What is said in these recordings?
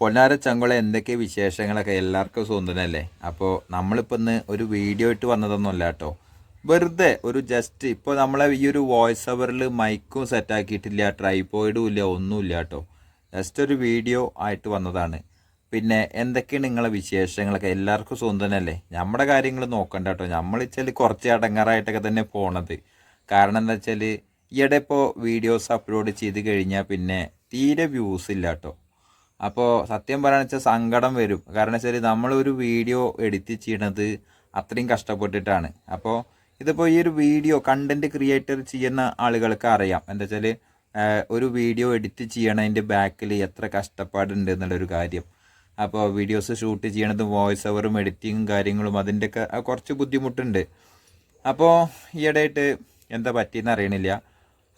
പൊന്നാര ചങ്കുള എന്തൊക്കെ വിശേഷങ്ങളൊക്കെ എല്ലാവർക്കും സ്വന്തനല്ലേ അപ്പോൾ നമ്മളിപ്പോൾ ഇന്ന് ഒരു വീഡിയോ ഇട്ട് വന്നതൊന്നുമല്ല കേട്ടോ. വെറുതെ ഒരു ജസ്റ്റ് ഇപ്പോൾ നമ്മളെ ഈ ഒരു വോയിസ് ഓവറിൽ മൈക്കും സെറ്റാക്കിയിട്ടില്ല ട്രൈപോയിഡും ഇല്ല ഒന്നുമില്ല കേട്ടോ. ജസ്റ്റ് ഒരു വീഡിയോ ആയിട്ട് വന്നതാണ്. പിന്നെ എന്തൊക്കെയാണ് നിങ്ങളെ വിശേഷങ്ങളൊക്കെ? എല്ലാവർക്കും സ്വന്തനല്ലേ നമ്മുടെ കാര്യങ്ങൾ നോക്കണ്ട കേട്ടോ. നമ്മൾ വെച്ചാൽ കുറച്ച് അടങ്ങാറായിട്ടൊക്കെ തന്നെ പോണത്. കാരണം എന്താ വെച്ചാൽ ഈയിടെ ഇപ്പോൾ വീഡിയോസ് അപ്ലോഡ് ചെയ്ത് കഴിഞ്ഞാൽ പിന്നെ തീരെ വ്യൂസ് ഇല്ല കേട്ടോ. അപ്പോൾ സത്യം പറയുകയാണെന്ന് വെച്ചാൽ സങ്കടം വരും. കാരണം വെച്ചാൽ നമ്മളൊരു വീഡിയോ എഡിറ്റ് ചെയ്യണത് അത്രയും കഷ്ടപ്പെട്ടിട്ടാണ്. അപ്പോൾ ഇതിപ്പോൾ ഈ ഒരു വീഡിയോ കണ്ടന്റ് ക്രിയേറ്റർ ചെയ്യുന്ന ആളുകൾക്ക് അറിയാം. എന്താ വെച്ചാൽ ഒരു വീഡിയോ എഡിറ്റ് ചെയ്യണതിന്റെ ബാക്കിൽ എത്ര കഷ്ടപ്പാടുണ്ട് എന്നുള്ളൊരു കാര്യം. അപ്പോൾ വീഡിയോസ് ഷൂട്ട് ചെയ്യണതും വോയിസ് ഓവറും എഡിറ്റിങ്ങും കാര്യങ്ങളും അതിന്റെയൊക്കെ കുറച്ച് ബുദ്ധിമുട്ടുണ്ട്. അപ്പോൾ ഈയിടെയായിട്ട് എന്താ പറ്റിയെന്ന് അറിയണില്ല.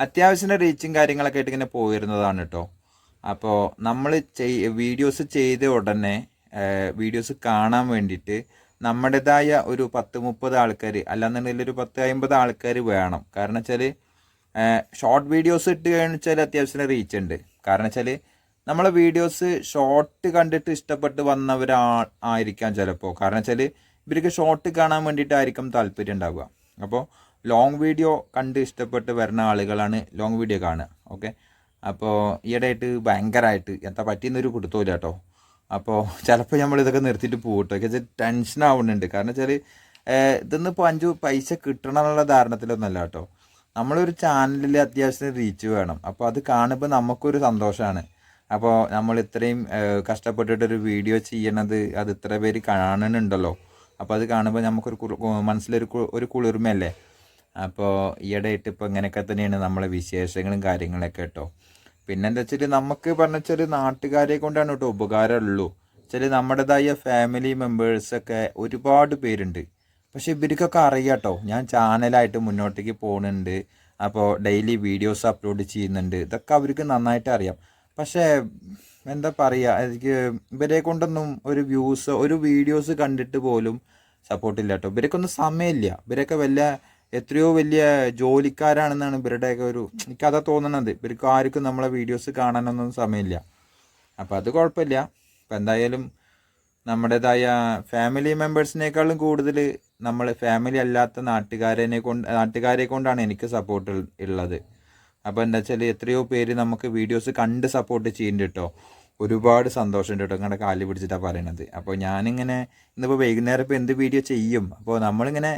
അത്യാവശ്യം റീച്ചും കാര്യങ്ങളൊക്കെ ആയിട്ട് ഇങ്ങനെ പോയിരുന്നതാണ് കേട്ടോ അപ്പോൾ നമ്മൾ ചെയ് വീഡിയോസ് ചെയ്ത ഉടനെ വീഡിയോസ് കാണാൻ വേണ്ടിയിട്ട് നമ്മുടേതായ ഒരു പത്ത് മുപ്പത് ആൾക്കാർ അല്ലാന്നുണ്ടെങ്കിൽ ഒരു പത്ത് അമ്പത് ആൾക്കാർ വേണം. കാരണം വെച്ചാൽ ഷോർട്ട് വീഡിയോസ് ഇട്ട് കഴിഞ്ഞാൽ അത്യാവശ്യം റീച്ച് ഉണ്ട്. കാരണം വെച്ചാൽ നമ്മളെ വീഡിയോസ് ഷോർട്ട് കണ്ടിട്ട് ഇഷ്ടപ്പെട്ട് വന്നവരാ ആയിരിക്കാം ചിലപ്പോൾ കാരണം വെച്ചാൽ ഇവർക്ക് ഷോർട്ട് കാണാൻ വേണ്ടിയിട്ടായിരിക്കും താല്പര്യം ഉണ്ടാവുക. അപ്പോൾ ലോങ് വീഡിയോ കണ്ട് ഇഷ്ടപ്പെട്ട് വരുന്ന ആളുകളാണ് ലോങ് വീഡിയോ കാണുക. ഓക്കെ അപ്പോൾ ഈയിടെയായിട്ട് ഭയങ്കരമായിട്ട് എന്താ പറ്റിയെന്നൊരു പിടുത്തമില്ല കേട്ടോ അപ്പോൾ ചിലപ്പോൾ നമ്മൾ ഇതൊക്കെ നിർത്തിയിട്ട് പോകട്ടോ കേട്ടോ ടെൻഷൻ ആവുന്നുണ്ട് കാരണം വെച്ചാൽ ഇതൊന്നും ഇപ്പോൾ അഞ്ച് പൈസ കിട്ടണം എന്നുള്ള ധാരണത്തിലൊന്നുമല്ല കേട്ടോ നമ്മളൊരു ചാനലിൽ അത്യാവശ്യം റീച്ച് വേണം. അപ്പോൾ അത് കാണുമ്പോൾ നമുക്കൊരു സന്തോഷമാണ് അപ്പോൾ നമ്മൾ ഇത്രയും കഷ്ടപ്പെട്ടിട്ടൊരു വീഡിയോ ചെയ്യണത് അത് ഇത്ര പേര് കാണുന്നുണ്ടല്ലോ അപ്പോൾ അത് കാണുമ്പോൾ നമുക്കൊരു മനസ്സിലൊരു ഒരു കുളിർമയല്ലേ? അപ്പോൾ ഈയിടെയായിട്ട് ഇപ്പോൾ ഇങ്ങനെയൊക്കെ തന്നെയാണ് നമ്മളെ വിശേഷങ്ങളും കാര്യങ്ങളൊക്കെ കേട്ടോ. പിന്നെ എന്താ വെച്ചാൽ നമുക്ക് പറഞ്ഞ വെച്ചാൽ നാട്ടുകാരെ കൊണ്ടാണ് കേട്ടോ ഉപകാരമുള്ളൂ. വെച്ചാൽ നമ്മുടേതായ ഫാമിലി മെമ്പേഴ്സൊക്കെ ഒരുപാട് പേരുണ്ട്. പക്ഷെ ഇവർക്കൊക്കെ അറിയാട്ടോ ഞാൻ ചാനലായിട്ട് മുന്നോട്ടേക്ക് പോകുന്നുണ്ട് അപ്പോൾ ഡെയിലി വീഡിയോസ് അപ്ലോഡ് ചെയ്യുന്നുണ്ട്. ഇതൊക്കെ അവർക്ക് നന്നായിട്ട് അറിയാം. പക്ഷേ എന്താ പറയുക എനിക്ക് ഇവരെ കൊണ്ടൊന്നും ഒരു വ്യൂസ് ഒരു വീഡിയോസ് കണ്ടിട്ട് പോലും സപ്പോർട്ടില്ല കേട്ടോ. ഇവരൊക്കെ ഒന്നും സമയമില്ല. ഇവരൊക്കെ വല്ല എത്രയോ വലിയ ജോലിക്കാരാണെന്നാണ് ഇവരുടെയൊക്കെ ഒരു എനിക്കതാ തോന്നണത്. ഇവർക്ക് ആർക്കും നമ്മളെ വീഡിയോസ് കാണാനൊന്നും സമയമില്ല. അപ്പോൾ അത് കുഴപ്പമില്ല. അപ്പം എന്തായാലും നമ്മുടേതായ ഫാമിലി മെമ്പേഴ്സിനേക്കാളും കൂടുതൽ നമ്മൾ ഫാമിലി അല്ലാത്ത നാട്ടുകാരനെ കൊണ്ട് നാട്ടുകാരെ കൊണ്ടാണ് എനിക്ക് സപ്പോർട്ട് ഉള്ളത്. അപ്പോൾ എന്താ വെച്ചാൽ എത്രയോ പേര് നമുക്ക് വീഡിയോസ് കണ്ട് സപ്പോർട്ട് ചെയ്യുന്നുണ്ട് കേട്ടോ ഒരുപാട് സന്തോഷമുണ്ട് കേട്ടോ. ഇങ്ങനെ കാലി പിടിച്ചിട്ടാണ് പറയണത്. അപ്പോൾ ഞാനിങ്ങനെ ഇന്നിപ്പോൾ വൈകുന്നേരം ഇപ്പോൾ എന്ത് വീഡിയോ ചെയ്യും? അപ്പോൾ നമ്മളിങ്ങനെ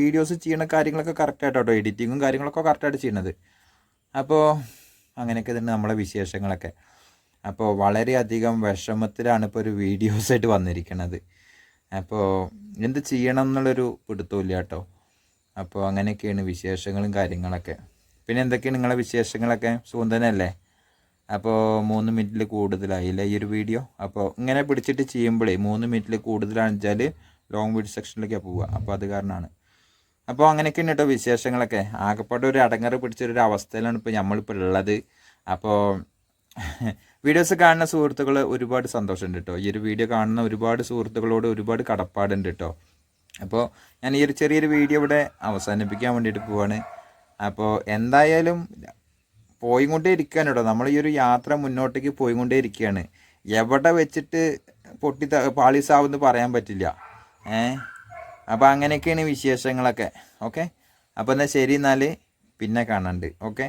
വീഡിയോസ് ചെയ്യുന്ന കാര്യങ്ങളൊക്കെ കറക്റ്റായിട്ട് കേട്ടോ. എഡിറ്റിങ്ങും കാര്യങ്ങളൊക്കെ കറക്റ്റായിട്ട് ചെയ്യണത്. അപ്പോൾ അങ്ങനെയൊക്കെ തന്നെ നമ്മളെ വിശേഷങ്ങളൊക്കെ. അപ്പോൾ വളരെയധികം വിഷമത്തിലാണ് ഇപ്പോൾ ഒരു വീഡിയോസായിട്ട് വന്നിരിക്കുന്നത് അപ്പോൾ എന്ത് ചെയ്യണം എന്നുള്ളൊരു പിടുത്തമില്ല കേട്ടോ. അപ്പോൾ അങ്ങനെയൊക്കെയാണ് വിശേഷങ്ങളും കാര്യങ്ങളൊക്കെ. പിന്നെ എന്തൊക്കെയാണ് നിങ്ങളെ വിശേഷങ്ങളൊക്കെ? സുന്ദരനല്ലേ അപ്പോൾ മൂന്ന് മിനിറ്റിൽ കൂടുതലായില്ലേ ഈ ഒരു വീഡിയോ അപ്പോൾ ഇങ്ങനെ പിടിച്ചിട്ട് ചെയ്യുമ്പോഴേ മൂന്ന് മിനിറ്റിൽ കൂടുതലാണെന്ന് വെച്ചാൽ ലോങ് വീഡിയോ സെക്ഷനിലേക്കാണ് പോവുക അപ്പോൾ അത് കാരണമാണ് അപ്പോൾ അങ്ങനെയൊക്കെയാണ് കേട്ടോ വിശേഷങ്ങളൊക്കെ. ആകെപ്പാടെ ഒരു അടങ്ങറ് പിടിച്ചൊരു അവസ്ഥയിലാണ് ഇപ്പോൾ നമ്മളിപ്പോൾ ഉള്ളത് അപ്പോൾ വീഡിയോസ് കാണുന്ന സുഹൃത്തുക്കൾ ഒരുപാട് സന്തോഷമുണ്ട് കേട്ടോ. ഈ ഒരു വീഡിയോ കാണുന്ന ഒരുപാട് സുഹൃത്തുക്കളോട് ഒരുപാട് കടപ്പാടുണ്ട് കേട്ടോ. അപ്പോൾ ഞാൻ ഈ ഒരു ചെറിയൊരു വീഡിയോ ഇവിടെ അവസാനിപ്പിക്കാൻ വേണ്ടിയിട്ട് പോവാണ്. അപ്പോൾ എന്തായാലും പോയിക്കൊണ്ടേ ഇരിക്കുകയാണ് കേട്ടോ നമ്മൾ ഈ ഒരു യാത്ര മുന്നോട്ടേക്ക് പോയിക്കൊണ്ടേ ഇരിക്കുകയാണ് എവിടെ വെച്ചിട്ട് പൊട്ടി പാളിസാവെന്ന് പറയാൻ പറ്റില്ല. ഏ? അപ്പോൾ അങ്ങനെയൊക്കെയാണ് വിശേഷങ്ങളൊക്കെ. ഓക്കെ? അപ്പോൾ എന്നാൽ ശരി എന്നാൽ പിന്നെ കാണണ്ട്. ഓക്കെ?